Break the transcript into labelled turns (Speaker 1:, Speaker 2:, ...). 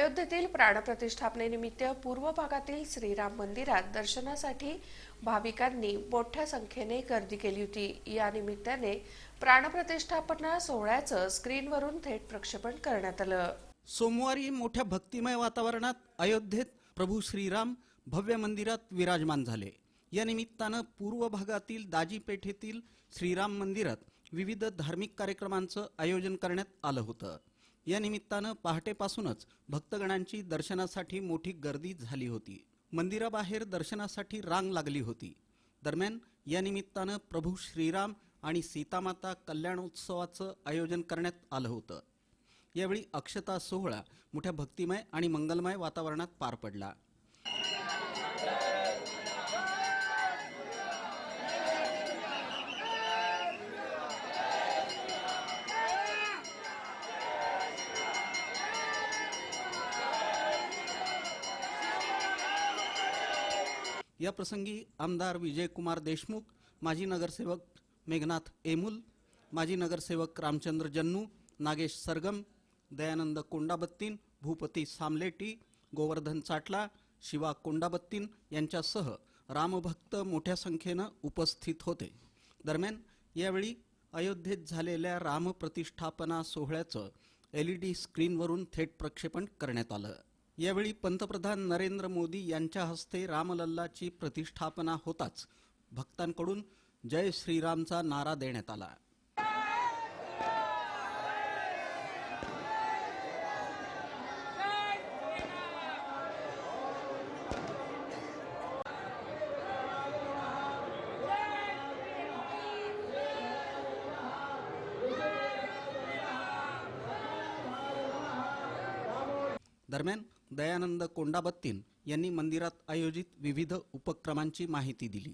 Speaker 1: अयोध्येतील प्राणप्रतिष्ठापनेनिमित्त पूर्व भागातील श्रीराम मंदिरात दर्शनासाठी भाविकांनी मोठ्या संख्येने गर्दी केली होती. या निमित्ताने प्राणप्रतिष्ठापना सोहळ्याचं स्क्रीनवरून थेट प्रक्षेपण करण्यात आलं.
Speaker 2: सोमवारी मोठ्या भक्तिमय वातावरणात अयोध्येत प्रभू श्रीराम भव्य मंदिरात विराजमान झाले. या निमित्तानं पूर्व भागातील दाजी पेठेतील श्रीराम मंदिरात विविध धार्मिक कार्यक्रमांचं आयोजन करण्यात आलं होतं. या निमित्तानं पहाटेपासूनच भक्तगणांची दर्शनासाठी मोठी गर्दी झाली होती. मंदिराबाहेर दर्शनासाठी रांग लागली होती. दरम्यान या निमित्तानं प्रभू श्रीराम आणि सीतामाता कल्याणोत्सवाचं आयोजन करण्यात आलं होतं. यावेळी अक्षता सोहळा मोठ्या भक्तिमय आणि मंगलमय वातावरणात पार पडला. या प्रसंगी आमदार विजयकुमार देशमुख माजी नगरसेवक मेघनाथ एमुल माजी नगरसेवक रामचंद्र जन्नू नागेश सरगम दयानंद कोंडाबत्तीन भूपती सामलेटी गोवर्धन चाटला शिवा कोंडाबत्तीन यांच्यासह रामभक्त मोठ्या संख्येनं उपस्थित होते. दरम्यान यावेळी अयोध्येत झालेल्या रामप्रतिष्ठापना सोहळ्याचं एल ई डी स्क्रीनवरून थेट प्रक्षेपण करण्यात आलं. यावेळी पंतप्रधान नरेंद्र मोदी यांच्या हस्ते रामलल्लाची प्रतिष्ठापना होताच. भक्तांकडून जय श्रीरामचा नारा देण्यात आला. दरम्यान दयानंद कोंडाबत्तीन यांनी मंदिरात आयोजित विविध उपक्रमांची माहिती दिली.